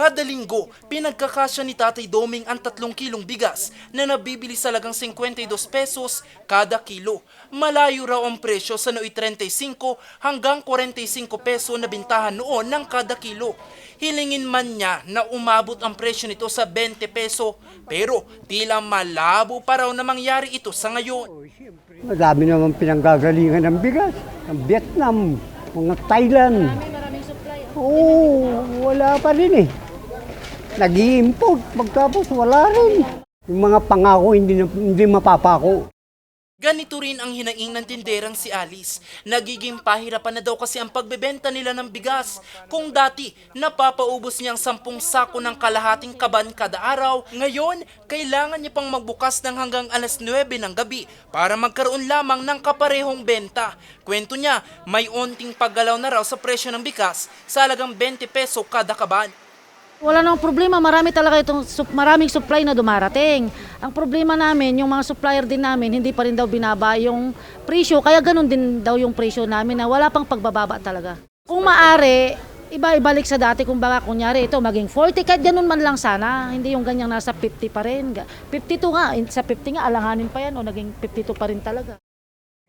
Kada linggo, pinagkakasya ni Tatay Doming ang tatlong kilong bigas na nabibili sa lagang 52 pesos kada kilo. Malayo raw ang presyo sa nooy 35 hanggang 45 peso na bintahan noon ng kada kilo. Hilingin man niya na umabot ang presyo nito sa 20 peso pero tila malabo pa raw na mangyari ito sa ngayon. Madami naman pinanggagalingan ng bigas. Ang Vietnam, mga Thailand. Marami, maraming supply. Oo, wala pa rin eh. Nag import pagkapos wala rin. Yung mga pangako hindi, hindi mapapako. Ganito rin ang hinaing ng tinderang si Alice. Nagiging pahirapan na daw kasi ang pagbebenta nila ng bigas. Kung dati, napapaubos niyang sampung sako ng kalahating kaban kada araw, ngayon, kailangan niya pang magbukas ng hanggang alas 9 ng gabi para magkaroon lamang ng kaparehong benta. Kwento niya, may onting paggalaw na raw sa presyo ng bigas sa halagang 20 peso kada kaban. Wala nang problema, marami talaga itong maraming supply na dumarating. Ang problema namin, yung mga supplier din namin, hindi pa rin daw binaba yung presyo, kaya ganun din daw yung presyo namin na wala pang pagbababa talaga. Kung maari, iba ibalik sa dati. Kung baka kunyari ito maging 40 kahit ganun man lang sana hindi yung ganyang nasa 50 pa rin. Ga- 52 nga sa 50 nga alanganin pa yan o naging 52 pa rin talaga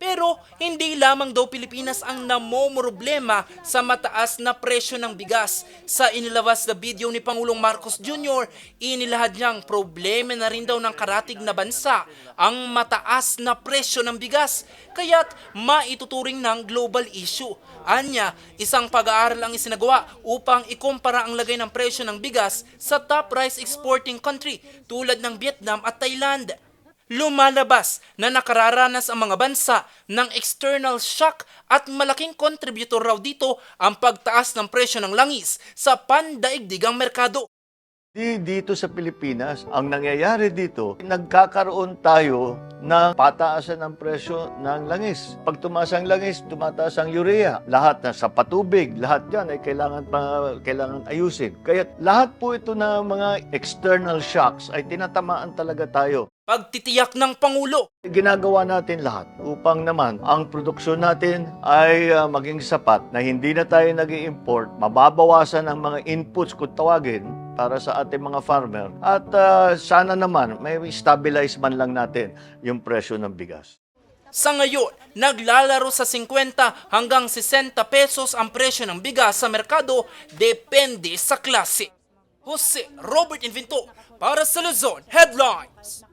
Pero hindi lamang daw Pilipinas ang namomroblema sa mataas na presyo ng bigas. Sa inilabas na video ni Pangulong Marcos Jr., inilahad niyang problema na rin daw ng karatig na bansa ang mataas na presyo ng bigas. Kaya't maituturing ng global issue. Anya, isang pag-aaral ang isinagawa upang ikumpara ang lagay ng presyo ng bigas sa top rice exporting country tulad ng Vietnam at Thailand lumalabas na nakararanas ang mga bansa ng external shock at malaking kontributor raw dito ang pagtaas ng presyo ng langis sa pandaigdigang merkado. Di dito sa Pilipinas, ang nangyayari dito, nagkakaroon tayo ng pataasan ng presyo ng langis. Pag tumaas ang langis, tumataas ang urea. Lahat na sa patubig, lahat yan ay kailangan, pa, kailangan ayusin. Kaya lahat po ito na mga external shocks ay tinatamaan talaga tayo. Pagtitiyak ng Pangulo, Ginagawa natin lahat upang naman ang produksyon natin ay ah, maging sapat na hindi na tayo nag import mababawasan ang mga inputs kung tawagin para sa ating mga farmer at ah, sana naman may stabilize man lang natin yung presyo ng bigas. sa ngayon, naglalaro sa 50 hanggang 60 pesos ang presyo ng bigas sa merkado depende sa klase. Jose Robert Invento para sa Luzon Headlines.